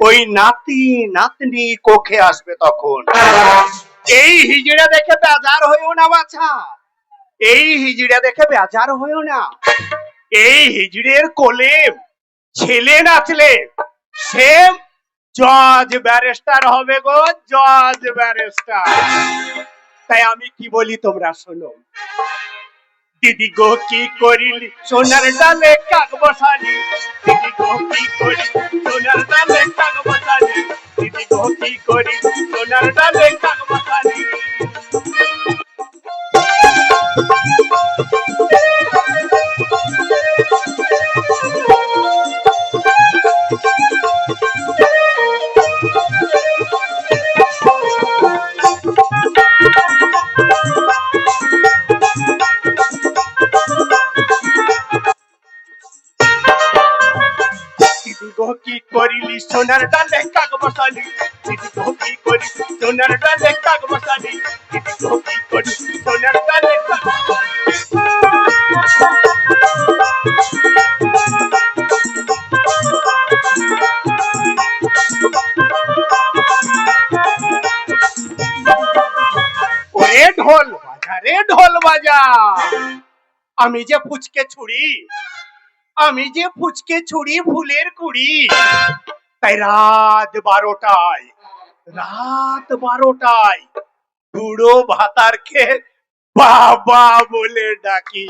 ওই নাতি, নাতনি কোখে আসবে তখন। এই হিজড়া দেখে বেজার হইও না বাছা। এই হিজড়া দেখে বেজার হইও না। এই হিজড়ের কোলে ছেলে নাচলে সেম জজ ব্যারিস্টার হবে গো, জজ ব্যারিস্টার। তাই আমি কি বলি তোমরা শোনো। দিদি গো কি করিলি? সোনার ডালে কাক বসালি? দিদি গো কি করি সোনার ডালে কাক বসালি? দিদি গো কি করি সোনার ডালে কাক বসালি? সোনার ডালে কাক বসালি দিদি গো কি করি সোনার ডালে কাক বসালি দিদি গো কি করি সোনার ডালে কাক বসালি ওরে ঢোল বাজা রে ঢোল বাজা আমি যে ফুচকে ছুরি আমি যে ফুচকে ছুরি ফুলের কুড়ি তাই রাত বারোটায় রাত বারোটায় বুড়ো ভাতার খেয়ে বাবা বলে ডাকি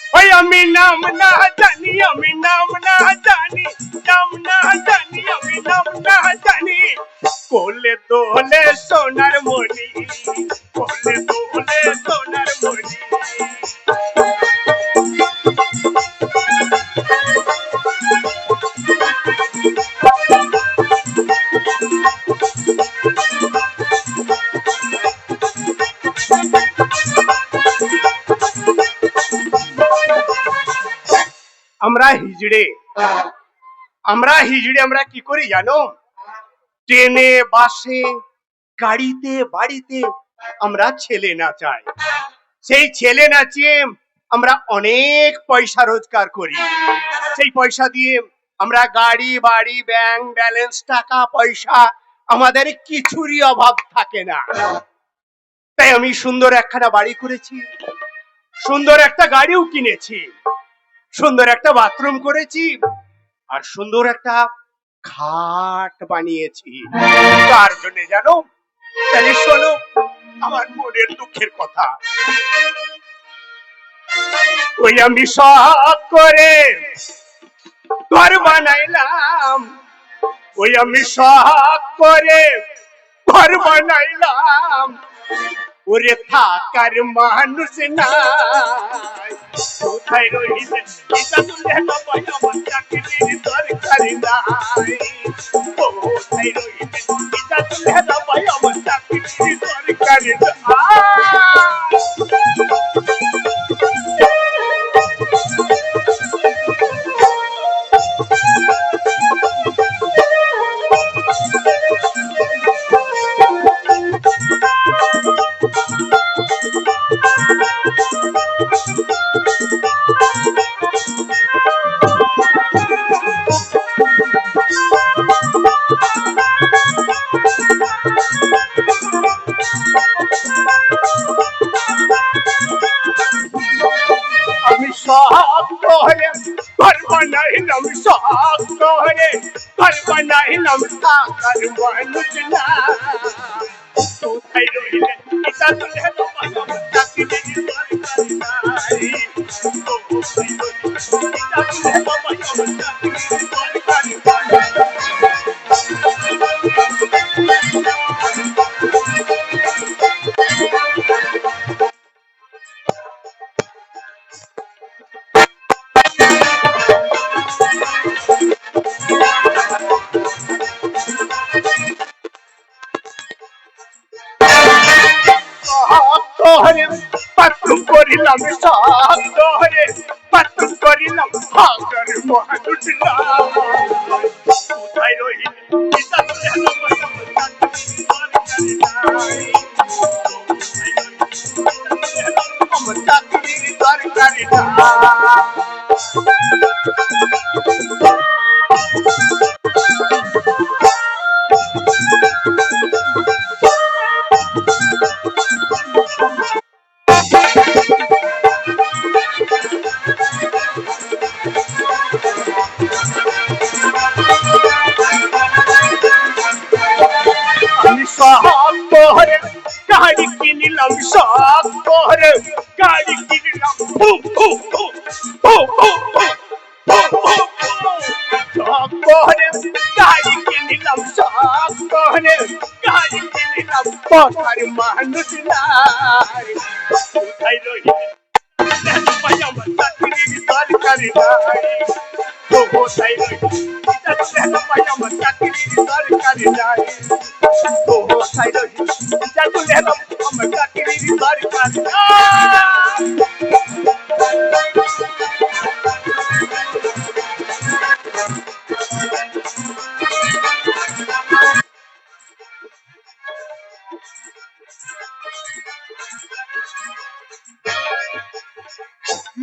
ওই আমি নাম না জানি আমি নাম না জানি নাম না জানি আমি নাম না জানি কোলে দোলে সোনার আমরা হিজড়ে। আমরা হিজড়ে আমরা কি করি জানো? ট্রেনে, বাসে, গাড়িতে, বাড়িতে আমরা ছেলে নাচাই। সেই ছেলে নাচিয়ে আমরা অনেক পয়সা রোজগার করি। সেই পয়সা দিয়ে আমরা গাড়ি, বাড়ি ব্যাংক ব্যালেন্স টাকা, পয়সা, আমাদের কিছুরই অভাব থাকে না। তাই আমি সুন্দর একখানা বাড়ি করেছি, সুন্দর একটা গাড়িও কিনেছি, সুন্দর একটা বাথরুম করেছি, আর সুন্দর একটা খাট বানিয়েছি। কার জন্য জানো, তাহলে শোনো, আমার মনের দুঃখের কথা। ওই আমি সব করে ঘর বানাইলাম, ওই আমি সব করে ঘর বানাইলাম। ওরে থাকার মানুষ না কোথায় রইলে? এটা তুলে নবাই আমার চাকরির দরকার নাই। কোথায় রইলে? এটা তুলে নবাই আমার চাকরির দরকার ঘর বানাইলাম সব করে ঘর বানাইলাম থাকার মানুষ না কোথায় রইলে এটা তুলে তোমার শহরে পাত্র করিলাম সাত শহরে পাত্র করিলাম মানুষ না কোথায় রইলে এটা তুলে তোমার চাকরির দরকার নাই। সব তোরে গাড়ি কিনলাম, সব তোরে গাড়ি কিনলাম। হু হু হু হু হু সব তোরে গাড়ি কিনলাম, সব তোরে মানুষ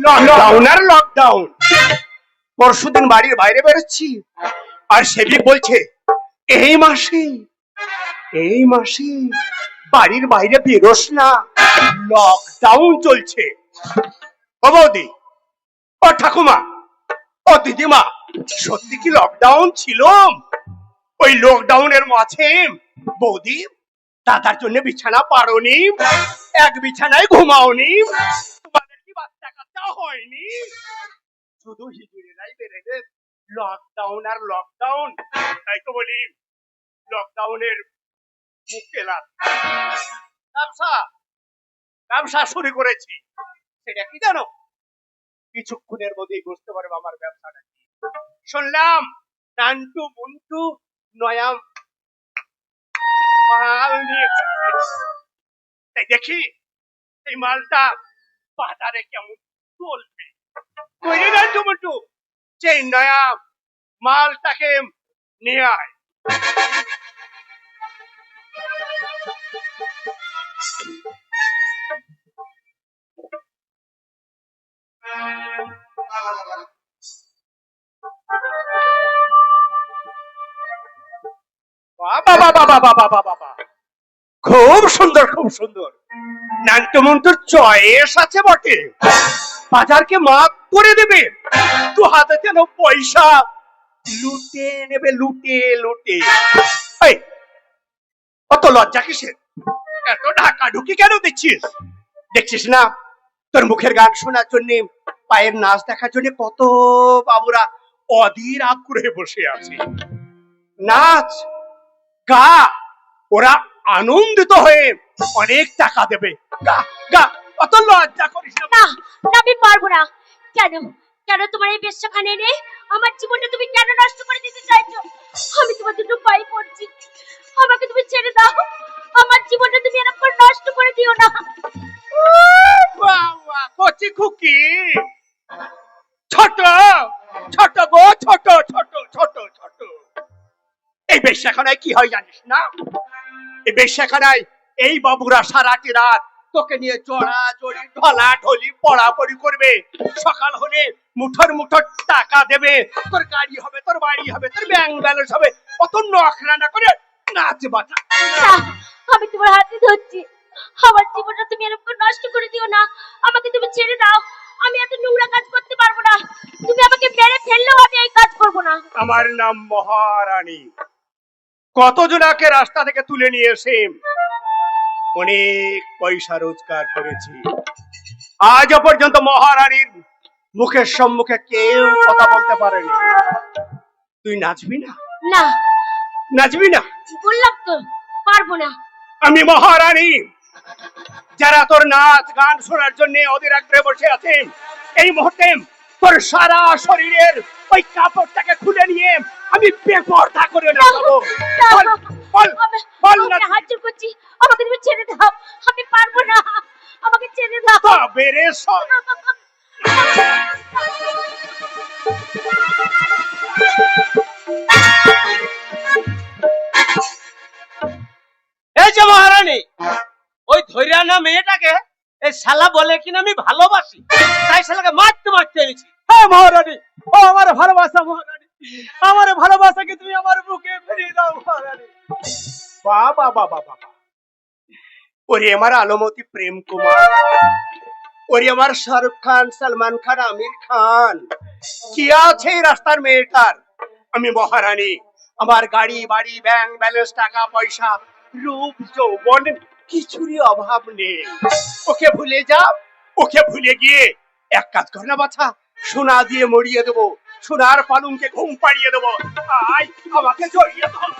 লকডাউন আর লকডাউন পরশুদিন বাড়ির বাইরে বেরোচ্ছি, আর বলছে, এই মাসে এই মাসে বাড়ির বাইরে বেরোস না লকডাউন চলছে। ও বৌদি, ও ঠাকুমা, ও দিদিমা, সত্যি কি লকডাউন ছিল? ওই লকডাউনের মাঝে বৌদি, দাদার জন্য বিছানা পারোনি এক বিছানায় ঘুমাওনি। কাচ্চা হয়নি। শুধু হিজুরেরাই লকডাউন আর লকডাউন তাই তো বলি লকডাউনের ব্যবসা ব্যবসা শুরু করেছি। সেটা কি জানো? কিছুক্ষণের মধ্যেই বুঝতে পারব আমার ব্যবসাটা কি। শুনলাম, নান্টু, মুন্টু, নয়াম, মাল দেখি, এই মালটা বাজারে কেমন কইরে নান্টু সেই নয়া মালটাকে নিয়ে আয়। বাবা বাবা বাবা বাবা বাবা খুব সুন্দর খুব সুন্দর। নান্টমন্টুর চয়েস আছে বটে। বাজারকে মাফ করে দেবে। দু হাতে যেন পয়সা। লুটে নেবে, লুটে লুটে। অত লজ্জা কিসের? এত ঢাকা ঢুকি কেন দিচ্ছিস? দেখছিস না? তোর মুখের গান শোনার জন্য, পায়ের নাচ দেখার জন্য কত বাবুরা অধীর আগ্রহে বসে আছে। নাচ, গা, ওরা আনন্দিত হয়ে অনেক টাকা দেবে। গা গা, অত লজ্জা করিস না না, আমি পারব না। কেন? কেন তোমার এই বেশ্যাখানে এনে আমার জীবনটা তুমি কেন নষ্ট করে দিতে চাইছো? আমি তোমার দুটো পাই পড়ছি আমাকে তুমি ছেড়ে দাও। আমার জীবনটা তুমি এরকম নষ্ট করে দিও না। কচি খুকি। ছোট ছোট গো ছোট ছোট ছোট ছোট। এই বেশ্যাখানায় কি হয় জানিস না? এই বেশ্যাখানায় এই বাবুরা সারাটি রাত তোকে নিয়ে চড়া চড়ি ঢলা ঢলি পড়াপড়ি করবে। সকাল হলে মুঠোর মুঠোর টাকা দেবে। তোর গাড়ি হবে তোর বাড়ি হবে তোর ব্যাংক ব্যালেন্স হবে। অত নখরা না করে নাচ বাটা আমি তোমার হাতে ধরছি। আমার জীবনটা তুমি এরকম করে নষ্ট করে দিও না। আমাকে তুমি ছেড়ে দাও। আমি এত নোংরা কাজ করতে পারব না। তুমি আমাকে মেরে ফেললেও আমি এই কাজ করব না। আমার নাম মহারানী। কতজনাকে রাস্তা থেকে তুলে নিয়ে এসে অনেক পয়সা রোজগার করেছি। আজও পর্যন্ত মহারানীর মুখের সম্মুখে কেউ কথা বলতে পারেনি। তুই নাচবি না? না। নাচবি না? বললাম তো পারব না। আমি মহারানী যারা তোর নাচ গান শোনার জন্য ওদের আগ্রহে বসে আছেন এই মুহূর্তে তোর সারা শরীরের ওই কাপড়টাকে খুলে নিয়ে আমি বেপরদা করে নাচাবো। বল বল বল না হাত জোর করছি আমাকে তুমি ছেড়ে দাও আমি পারব না আমাকে ছেড়ে দাও তবে রে এই যে মহারানী ওই ধৈর্যা না মেয়েটাকে এই শালা বলে কিনা আমি ভালোবাসি তাই শালাকে মারতে মারতে এনেছি। হ্যাঁ মহারানী ও আমার ভালোবাসা মহারানী আমার ভালোবাসাকে তুমি আমার বুকে ফিরিয়ে দাও মহারানী। বাবা বাবা বাবা। ওরে আমার আলমতি প্রেম কুমার। ওরে আমার শাহরুখ খান, সালমান খান, আমির খান। কি আছে রাস্তার মেয়েটার? আমি মহারানী, আমার গাড়ি, বাড়ি ব্যাংক ব্যালেন্স টাকা, পয়সা, রূপ, যৌবন, কিছুরই অভাব নেই। ওকে ভুলে যা ওকে ভুলে গিয়ে এক কাজ কর না বাছা, সোনা দিয়ে মরিয়ে দেবো, সোনার পালুঙ্কে ঘুম পাড়িয়ে দেবো। আয়, আমাকে জড়িয়ে ধর।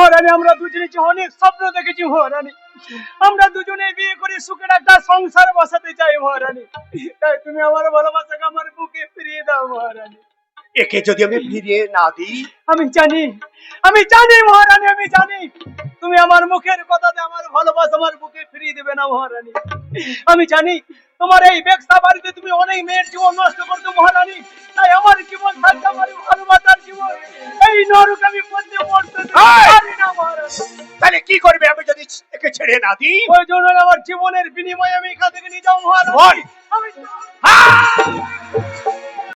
মহারানী আমরা দুজনে যে অনেক স্বপ্ন দেখেছি মহারানী। আমরা দুজনে বিয়ে করে সুখের একটা সংসার বসাতে চাই মহারানী। তাই তুমি আমার ভালোবাসাকে আমার বুকে ফিরিয়ে দাও মহারানী। একে যদি আমি ফিরিয়ে না দিই? আমি জানি আমি জানি মহারানী আমি জানি। তুমি আমার মুখের কথাতে আমার ভালোবাসা আমার বুকে ফিরিয়ে দেবে না মহারানী। আমি জানি তোমার এই ব্যবসা বাড়িতে তুমি অনেক মেয়ের জীবন নষ্ট করছ মহারানী। তাই আমার জীবন থাকতে আমার ভালোবাসার জীবন। এই নরক আমি পড়তে পড়তে পারি না তাহলে কি করবে? আমি যদি একে ছেড়ে না দিই? ওই জন্য আমার জীবনের বিনিময়ে আমি এখান থেকে নিয়ে যাও মহারানী। আমি!